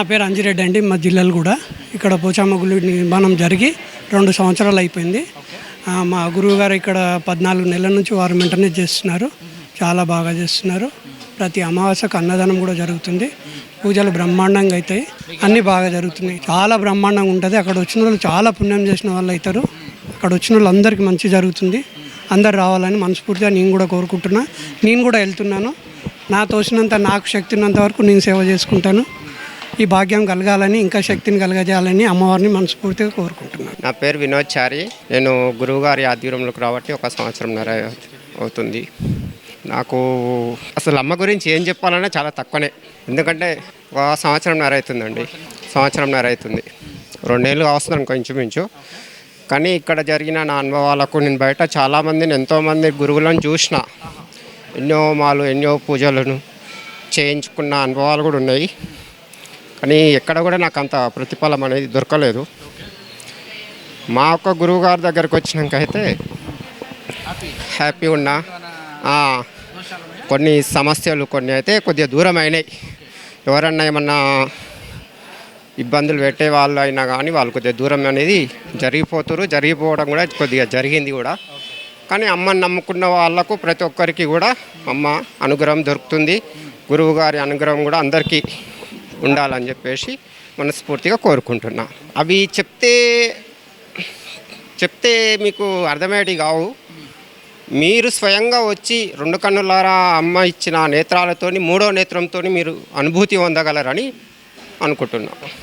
నా పేరు అంజిరెడ్డి అండి మా జిల్లాలు కూడా. ఇక్కడ పోచమ్మ గుడి నిర్మాణం జరిగి రెండు సంవత్సరాలు అయిపోయింది. మా గురువు గారు ఇక్కడ పద్నాలుగు నెలల నుంచి వారు మెయింటెనెన్స్ చేస్తున్నారు. చాలా బాగా చేస్తున్నారు. ప్రతి అమావాస్యకు అన్నదానం కూడా జరుగుతుంది. పూజలు బ్రహ్మాండంగా అవుతాయి. అన్నీ బాగా జరుగుతున్నాయి. చాలా బ్రహ్మాండంగా ఉంటుంది. అక్కడ వచ్చిన వాళ్ళు చాలా పుణ్యం చేసిన వాళ్ళు అవుతారు. అక్కడ వచ్చిన వాళ్ళందరికీ మంచి జరుగుతుంది. అందరు రావాలని మనస్ఫూర్తిగా నేను కూడా కోరుకుంటున్నా. నేను కూడా వెళ్తున్నాను. నా తోచినంత నాకు శక్తి ఉన్నంత వరకు నేను సేవ చేసుకుంటాను. ఈ భాగ్యం కలగాలని ఇంకా శక్తిని కలగజేయాలని అమ్మవారిని మనస్ఫూర్తిగా కోరుకుంటున్నాను. నా పేరు వినోద్ చారి. నేను గురువుగారి ఆధ్వర్యంలోకి రాబట్టి ఒక సంవత్సరంన్నర అవుతుంది. నాకు అసలు అమ్మ గురించి ఏం చెప్పాలన్నా చాలా తక్కువనే. ఎందుకంటే ఒక సంవత్సరంన్నర అవుతుందండి. సంవత్సరంన్నర అవుతుంది. రెండేళ్ళు అవసరం అనుకో ఇంచుమించు. కానీ ఇక్కడ జరిగిన నా అనుభవాలకు నేను బయట చాలామందిని ఎంతోమంది గురువులను చూసిన ఎన్నో మాలు ఎన్నో పూజలను చేయించుకున్న అనుభవాలు కూడా ఉన్నాయి. కానీ ఎక్కడ కూడా నాకు అంత ప్రతిఫలం అనేది దొరకలేదు. మా ఒక్క గురువు గారి దగ్గరకు వచ్చినాక అయితే హ్యాపీ ఉన్నా. కొన్ని సమస్యలు కొన్ని అయితే కొద్దిగా దూరం అయినాయి. ఎవరన్నా ఏమన్నా ఇబ్బందులు పెట్టే వాళ్ళు అయినా కానీ వాళ్ళు కొద్దిగా దూరం అనేది జరిగిపోతారు. జరిగిపోవడం కూడా కొద్దిగా జరిగింది కూడా. కానీ అమ్మని నమ్ముకున్న వాళ్ళకు ప్రతి ఒక్కరికి కూడా అమ్మ అనుగ్రహం దొరుకుతుంది. గురువు గారి అనుగ్రహం కూడా అందరికీ ఉండాలని చెప్పేసి మనస్ఫూర్తిగా కోరుకుంటున్నా. అవి చెప్తే చెప్తే మీకు అర్థమయ్యేటి కావు. మీరు స్వయంగా వచ్చి రెండు కన్నులారా అమ్మ ఇచ్చిన నేత్రాలతోని మూడో నేత్రంతో మీరు అనుభూతి పొందగలరని అనుకుంటున్నాను